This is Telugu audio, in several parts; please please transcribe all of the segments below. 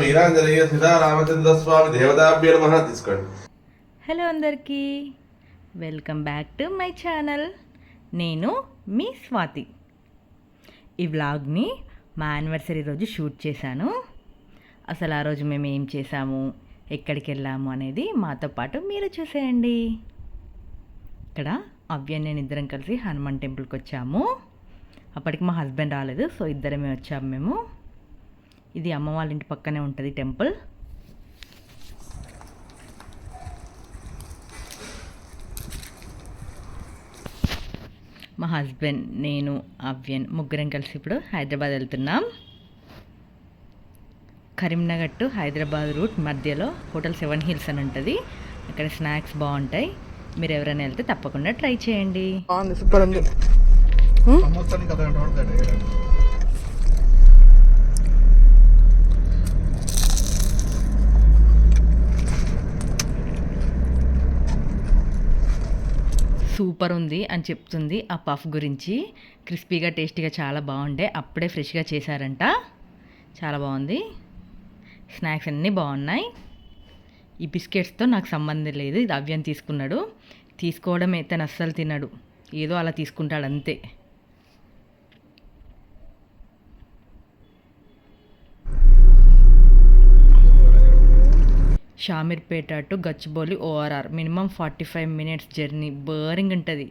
వీరాంజనేయ సీతారామచంద్ర స్వామి తీసుకోండి. హలో అందరికీ. Welcome back to my channel. నేను మీ స్వాతి. ఈ వ్లాగ్ని మా యానివర్సరీ రోజు షూట్ చేశాను. అసలు ఆ రోజు మేము ఏం చేసాము ఎక్కడికి వెళ్ళాము అనేది మాతో పాటు మీరు చూసేయండి. ఇక్కడ అవ్య నేను ఇద్దరం కలిసి హనుమాన్ టెంపుల్కి వచ్చాము. అప్పటికి మా హస్బెండ్ రాలేదు సో ఇద్దరమే వచ్చాము మేము. ఇది అమ్మ వాళ్ళ ఇంటి పక్కనే ఉంటుంది టెంపుల్. మా హస్బెండ్ నేను అవ్యన్ ముగ్గురం కలిసి ఇప్పుడు హైదరాబాద్ వెళ్తున్నాం. కరీంనగర్ టు హైదరాబాద్ రూట్ మధ్యలో హోటల్ సెవెన్ హిల్స్ అని ఉంటుంది. అక్కడ స్నాక్స్ బాగుంటాయి. మీరు ఎవరైనా వెళ్తే తప్పకుండా ట్రై చేయండి. బాగుంది సూపర్ ఉంది. సూపర్ ఉంది అని చెప్తుంది ఆ పఫ్ గురించి. క్రిస్పీగా టేస్టీగా చాలా బాగుండే. అప్పుడే ఫ్రెష్గా చేశారంట. చాలా బాగుంది. స్నాక్స్ అన్నీ బాగున్నాయి. ఈ బిస్కెట్స్తో నాకు సంబంధం లేదు. ఇది అవ్యం తీసుకున్నాడు. తీసుకోవడం అయితే అస్సలు తినడు. ఏదో అలా తీసుకుంటాడు అంతే. Shamirpet to Gachibowli ORR. Minimum forty five minutes journey. Boring ఉంటుంది.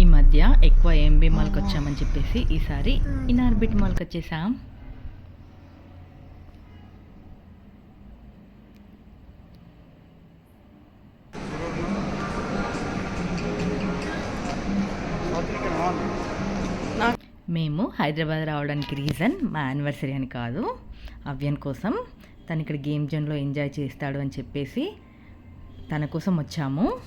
ఈ మధ్య ఎక్కువ ఎంబీ మాల్కి వచ్చామని చెప్పేసి ఈసారి ఇన్ఆర్బిట్ మాల్కి వచ్చేసాం. హైదరాబాద్ రావడానికి రీజన్ మా యానివర్సరీ అని కాదు. అవ్యన్ కోసం తను ఇక్కడ గేమ్ జోన్లో ఎంజాయ్ చేస్తాడు అని చెప్పేసి తన కోసం వచ్చాము.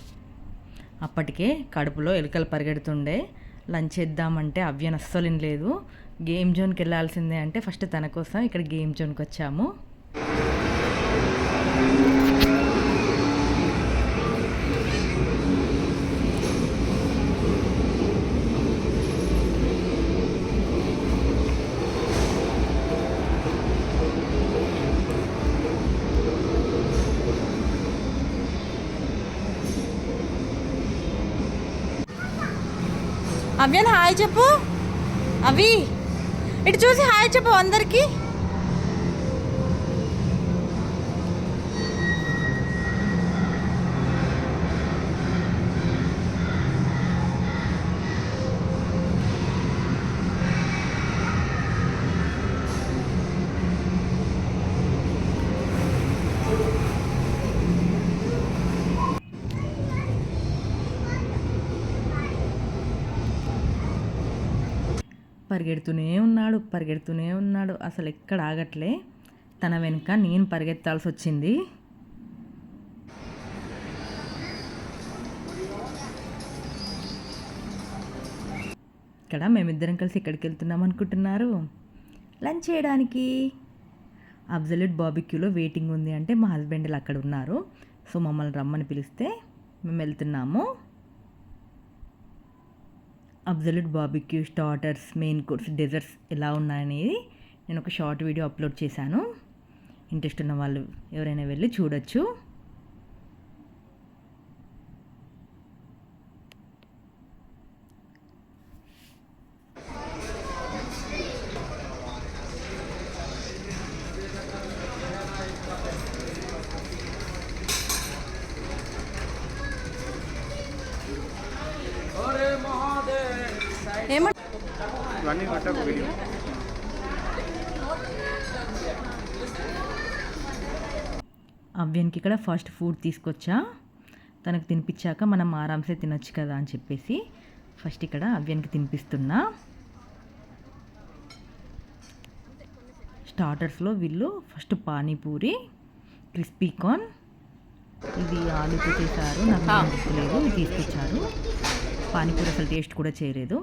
అప్పటికే కడుపులో ఎలుకలు పరిగెడుతుండే. లంచ్ చేద్దామంటే అవ్యన్ అస్సలు లేదు గేమ్ జోన్కి వెళ్ళాల్సిందే అంటే ఫస్ట్ తన కోసం ఇక్కడ గేమ్ జోన్కి వచ్చాము. అవ్యన్ హాయ్ చెప్పు. అవి ఇటు చూసి హాయ్ చెప్పు అందరికీ. పరిగెడుతూనే ఉన్నాడు పరిగెడుతూనే ఉన్నాడు. అసలు ఎక్కడ ఆగట్లే? తన వెనుక నేను పరిగెత్తాల్సి వచ్చింది. ఇక్కడ మేమిద్దరం కలిసి ఇక్కడికి వెళ్తున్నాం అనుకుంటున్నారు? లంచ్ చేయడానికి? అబ్జల్యూట్ బాబిక్యూలో వెయిటింగ్ ఉంది అంటే మా హస్బెండ్లు అక్కడ ఉన్నారు. సో మమ్మల్ని రమ్మని పిలిస్తే మేము వెళ్తున్నాము. Absolute barbeque starters main course desserts ఎలా ఉన్నాయనేది నేను ఒక షార్ట్ వీడియో అప్లోడ్ చేశాను. ఇంట్రెస్ట్ ఉన్న వాళ్ళు ఎవరైనా వెళ్ళి చూడొచ్చు. అవ్యన్కి ఇక్కడ ఫస్ట్ ఫుడ్ తీసుకొచ్చా? తనకు తినిపించాక మనం ఆరామ్సే తినొచ్చు కదా అని చెప్పేసి ఫస్ట్ ఇక్కడ అవ్యన్కి తినిపిస్తున్నా. స్టార్టర్స్లో వీళ్ళు ఫస్ట్ పానీపూరి క్రిస్పీ కార్న్. ఇది ఆలుతో చేశారు నాకు లేదు తీసుకొచ్చారు. పానీపూరి అసలు టేస్ట్ కూడా చేయలేదు.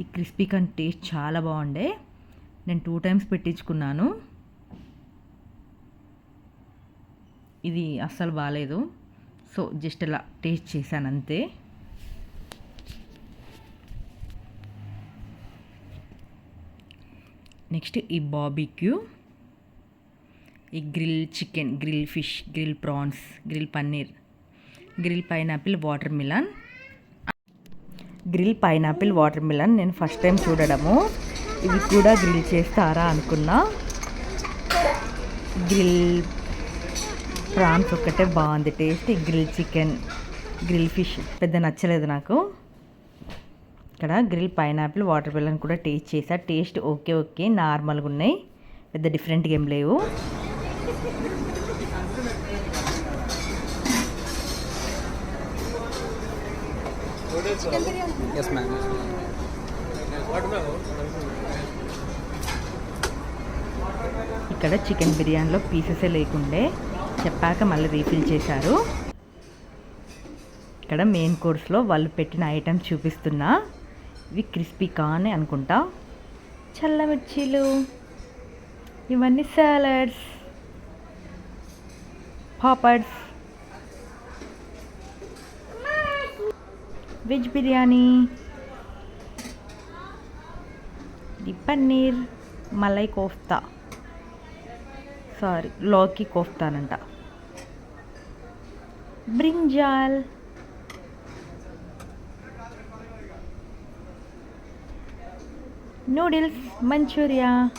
ఈ క్రిస్పీ కన్ టేస్ట్ చాలా బాగుండే. నేను టూ టైమ్స్ పెట్టించుకున్నాను. ఇది అస్సలు బాగాలేదు సో జస్ట్ అలా టేస్ట్ చేశాను అంతే. నెక్స్ట్ ఈ బాబీక్యూ ఈ grill chicken grill fish grill prawns grill paneer grill pineapple watermelon. Grill pineapple watermelon నేను ఫస్ట్ టైం చూడడము. ఇవి కూడా గ్రిల్ చేస్తారా అనుకున్నా. గ్రిల్ ప్రాన్స్ ఒక్కటే బాగుంది taste grill chicken grill fish. పెద్ద నచ్చలేదు నాకు. ఇక్కడ గ్రిల్ పైనాపిల్ వాటర్ మిలన్ కూడా టేస్ట్ చేసా. టేస్ట్ ఓకే ఓకే నార్మల్గా ఉన్నాయి. పెద్ద డిఫరెంట్గా ఏం లేవు. ఎస్ మ్యామ్ ఇక్కడ చికెన్ బిర్యానీలో పీసెసే లేకుండే చెప్పాక మళ్ళీ రీఫిల్ చేశారు. ఇక్కడ మెయిన్ కోర్స్లో వాళ్ళు పెట్టిన ఐటమ్స్ చూపిస్తున్నా. ఇవి క్రిస్పీ కాన్ అనుకుంటా. చల్లమిర్చీలు ఇవన్నీ salads papads veg biryani the paneer malai kofta. Sorry లోకి కోఫ్తానంట. Brinjal. Noodles Manchuria.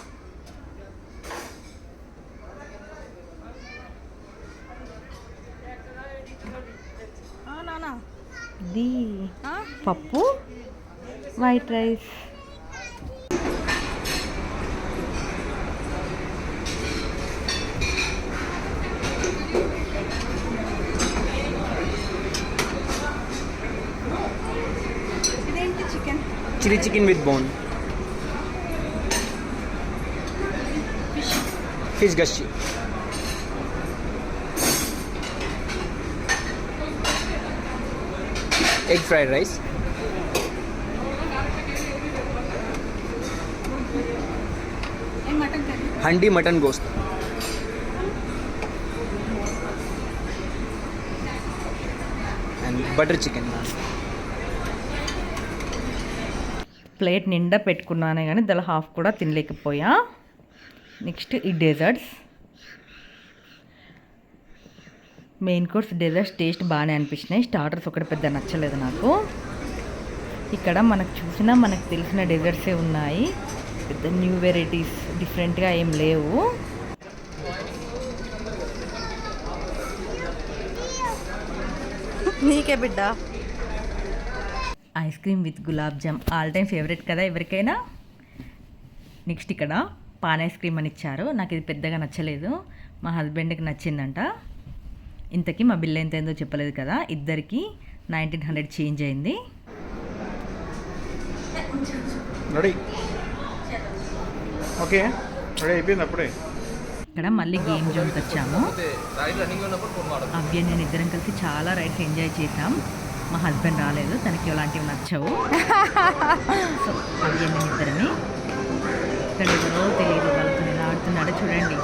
pappu white rice chili chicken with bone fish gashi egg fried rice handi mutton ghost and butter chicken plate నిండా పెట్టుకున్నానే కానీ దాని హాఫ్ కూడా తినలేకపోయా నెక్స్ట్ ఈ desserts main course desserts taste బాగానే అనిపించినాయి. స్టార్టర్స్ ఒకటి పెద్ద నచ్చలేదు నాకు. ఇక్కడ మనకు చూసిన మనకు తెలిసిన డెజర్ట్సే ఉన్నాయి. పెద్ద న్యూ వెరైటీస్ డిఫరెంట్గా ఏం లేవు. నీకే బిడ్డ? Ice cream with gulab jam. All time favourite కదా ఎవరికైనా? నెక్స్ట్ ఇక్కడ పాన్ ఐస్ క్రీమ్ అని ఇచ్చారు. నాకు ఇది పెద్దగా నచ్చలేదు. మా హస్బెండ్కి నచ్చిందంట. ఇంతకీ మా బిల్ ఎంత అయిందో చెప్పలేదు కదా ఇద్దరికి నైన్టీన్ హండ్రెడ్ చేంజ్ అయింది. ఓకే రెడీ అయిపోయింది అప్పుడే? ఇక్కడ మళ్ళీ గేమ్ జోన్కి వచ్చాము. అవ్య నేను ఇద్దరం కలిసి చాలా రైడ్స్ ఎంజాయ్ చేసాం మా హస్బెండ్ రాలేదు తనకి అలాంటివి నచ్చవు. సో అవ్య నేను ఇద్దరని ఇక్కడ ఎవరో తెలియదు వాళ్ళతో ఎలా ఆడుతున్నాడో చూడండి.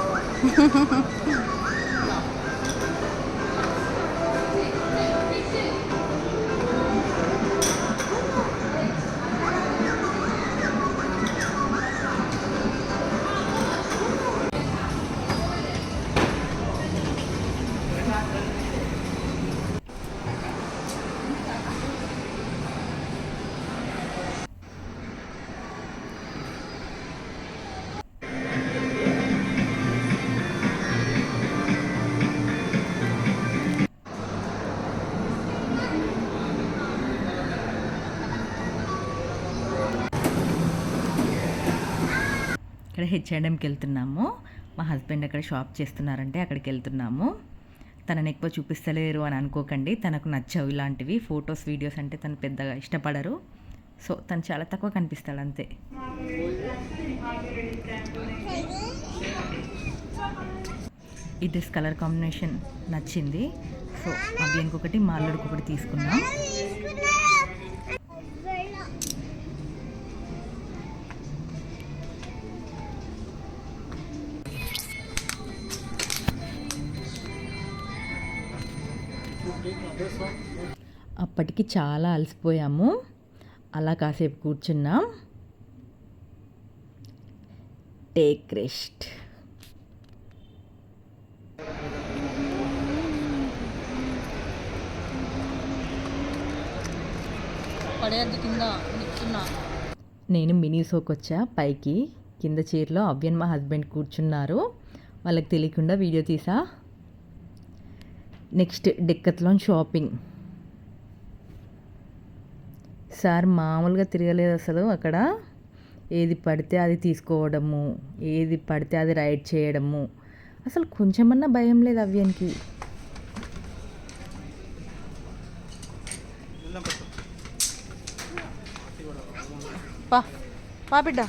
అక్కడ హెచ్ఐఎంకి వెళ్తున్నాము. మా హస్బెండ్ అక్కడ షాప్ చేస్తున్నారంటే అక్కడికి వెళ్తున్నాము. తనని ఎక్కువ చూపిస్తలేరు అని అనుకోకండి. తనకు నచ్చవు ఇలాంటివి. ఫొటోస్ వీడియోస్ అంటే తను పెద్దగా ఇష్టపడరు. సో తను చాలా తక్కువ కనిపిస్తాడు అంతే. ఈ డ్రెస్ కలర్ కాంబినేషన్ నచ్చింది. సో అవి ఇంకొకటి మా అల్లుడికి ఒకటి తీసుకున్నాం అప్పటికి చాలా అలసిపోయాము. అలా కాసేపు కూర్చున్నాం. Take rest. పడేది కింద నిల్చున్నా. నేను మినీ సోక్ వచ్చా పైకి. కింద చైర్లో అవ్యన్ మా హస్బెండ్ కూర్చున్నారు. వాళ్ళకి తెలియకుండా వీడియో తీసా. Next డెక్కత్లాన్ shopping. సార్ మామూలుగా తిరగలేదు అసలు అక్కడ. ఏది పడితే అది తీసుకోవడము ఏది పడితే అది రైడ్ చేయడము. అసలు కొంచెమన్నా భయం లేదు అవ్యన్కి పా పా బిడ్డ.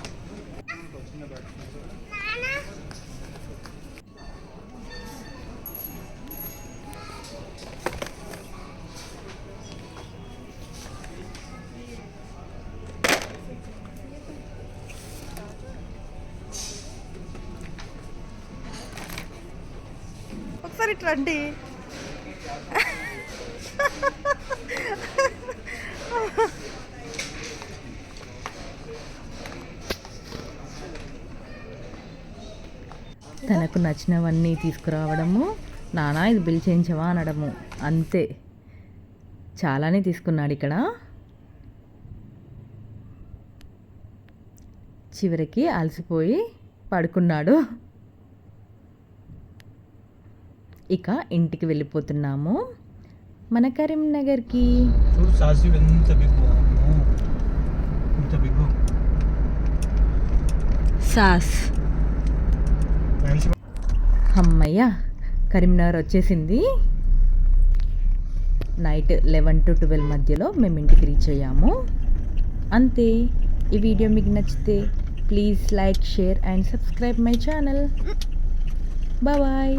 ఒకసారి రండి తనకు నచ్చినవన్నీ తీసుకురావడము. నానా ఇది బిల్ చేయించవా? అనడము. అంతే. చాలానే తీసుకున్నాడు ఇక్కడ. చివరికి అలసిపోయి పడుకున్నాడు. ఇక ఇంటికి వెళ్ళిపోతున్నాము. మన కరీంనగర్కి. సాస్. అమ్మయ్య కరీంనగర్ వచ్చేసింది. నైట్ లెవెన్ టు ట్వెల్వ్ మధ్యలో మేము ఇంటికి రీచ్ అయ్యాము. అంతే. ఈ వీడియో మీకు నచ్చితే please like share and subscribe my channel. Bye.